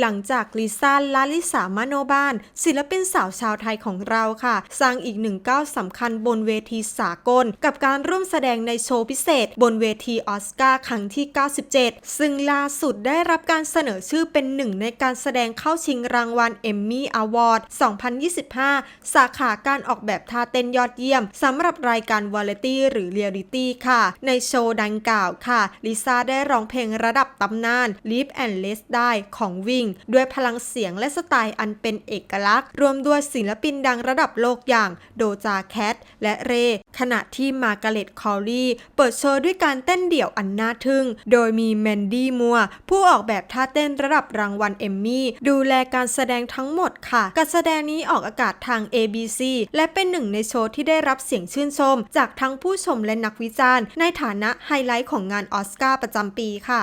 หลังจากลิซ่าลาลิสามโนบาน ศิลปินสาวชาวไทยของเราค่ะ สร้างอีกหนึ่งก้าวสำคัญบนเวทีสากล กับการร่วมแสดงในโชว์พิเศษ บนเวทีออสการ์ครั้งที่ 97 ซึ่งล่าสุดได้รับการเสนอชื่อเป็นหนึ่งในการแสดงเข้าชิงรางวัลเอมมี่อวอร์ด 2025 สาขาการออกแบบท่าเต้นยอดเยี่ยมสำหรับรายการวาเลตี้หรือเรียลิตี้ค่ะ ในโชว์ดังกล่าวค่ะลิซ่าได้ร้องเพลงระดับตำนาน Live and Let Die ของวิงด้วยพลังเสียงและสไตล์อันเป็นเอกลักษณ์ รวมด้วยศิลปินดังระดับโลกอย่างโดจาแคทและเร ขณะที่มาร์กาเร็ตคอลลี่ เปิดโชว์ด้วยการเต้นเดี่ยวอันน่าทึ่ง โดยมีแมนดี้มัว ผู้ออกแบบท่าเต้นระดับรางวัลเอมมี่ ดูแลการแสดงทั้งหมดค่ะ การแสดงนี้ออกอากาศทาง ABC และเป็นหนึ่งในโชว์ที่ได้รับเสียงชื่นชม จากทั้งผู้ชมและนักวิจารณ์ ในฐานะไฮไลท์ของงานออสการ์ประจำปีค่ะ